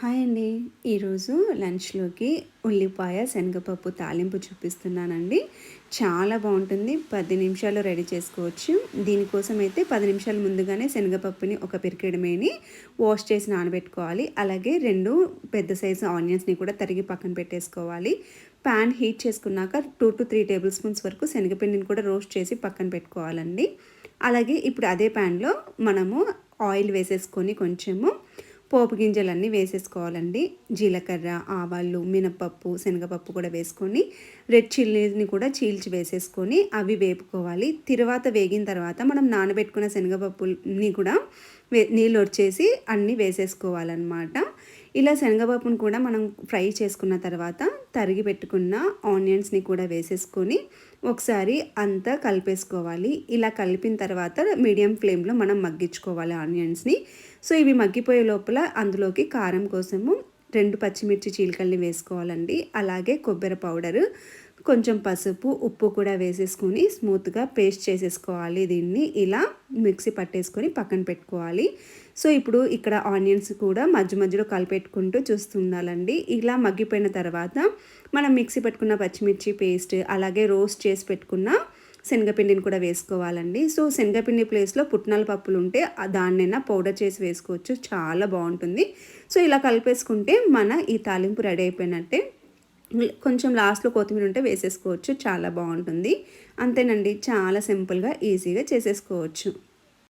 Hi అండి. ఈరోజు లంచ్లోకి ఉల్లిపాయ శనగపప్పు తాలింపు చూపిస్తున్నానండి. చాలా బాగుంటుంది. పది నిమిషాలు రెడీ చేసుకోవచ్చు. దీనికోసం అయితే పది నిమిషాలు ముందుగానే శనగపప్పుని ఒక పిరికెడమేని వాష్ చేసి నానబెట్టుకోవాలి. అలాగే రెండు పెద్ద సైజు ఆనియన్స్ని కూడా తరిగి పక్కన పెట్టేసుకోవాలి. ప్యాన్ హీట్ చేసుకున్నాక two to three tablespoons వరకు శనగపిండిని కూడా రోస్ట్ చేసి పక్కన పెట్టుకోవాలండి. అలాగే ఇప్పుడు అదే ప్యాన్లో మనము ఆయిల్ వేసేసుకొని కొంచెము పోపు గింజలన్నీ వేసేసుకోవాలండి. జీలకర్ర ఆవాలు మినపప్పు శనగపప్పు కూడా వేసుకొని రెడ్ చిల్లీని కూడా చీల్చి వేసేసుకొని అవి వేపుకోవాలి. తర్వాత వేగిన తర్వాత మనం నానబెట్టుకున్న శనగపప్పుని కూడా వే నీళ్ళు వచ్చేసి అన్నీ వేసేసుకోవాలన్నమాట. ఇలా శనగపప్పును కూడా మనం ఫ్రై చేసుకున్న తర్వాత తరిగి పెట్టుకున్న ఆనియన్స్ని కూడా వేసేసుకొని ఒకసారి అంతా కలిపేసుకోవాలి. ఇలా కలిపిన తర్వాత మీడియం ఫ్లేమ్లో మనం మగ్గించుకోవాలి ఆనియన్స్ని. సో ఇవి మగ్గిపోయే లోపల అందులోకి కారం కోసము రెండు పచ్చిమిర్చి చీలికల్ని వేసుకోవాలండి. అలాగే కొబ్బరి పౌడరు కొంచెం పసుపు ఉప్పు కూడా వేసేసుకొని స్మూత్గా పేస్ట్ చేసేసుకోవాలి దీన్ని. ఇలా మిక్సీ పట్టేసుకొని పక్కన పెట్టుకోవాలి. సో ఇప్పుడు ఇక్కడ ఆనియన్స్ కూడా మధ్య మధ్యలో కలిపెట్టుకుంటూ చూస్తుండాలండి. ఇలా మగ్గిపోయిన తర్వాత మనం మిక్సీ పెట్టుకున్న పచ్చిమిర్చి పేస్ట్ అలాగే రోస్ట్ చేసి పెట్టుకున్న శనగపిండిని కూడా వేసుకోవాలండి. సో శనగపిండి ప్లేస్లో పుట్నాల పప్పులు ఉంటే దాన్నైనా పౌడర్ చేసి వేసుకోవచ్చు. చాలా బాగుంటుంది. సో ఇలా కలిపేసుకుంటే మన ఈ తాలింపు రెడీ అయిపోయినట్టే కొంచెం లాస్ట్లో కొత్తిమీర ఉంటే వేసేసుకోవచ్చు. చాలా బాగుంటుంది. అంతేనండి. చాలా సింపుల్గా ఈజీగా చేసేసుకోవచ్చు.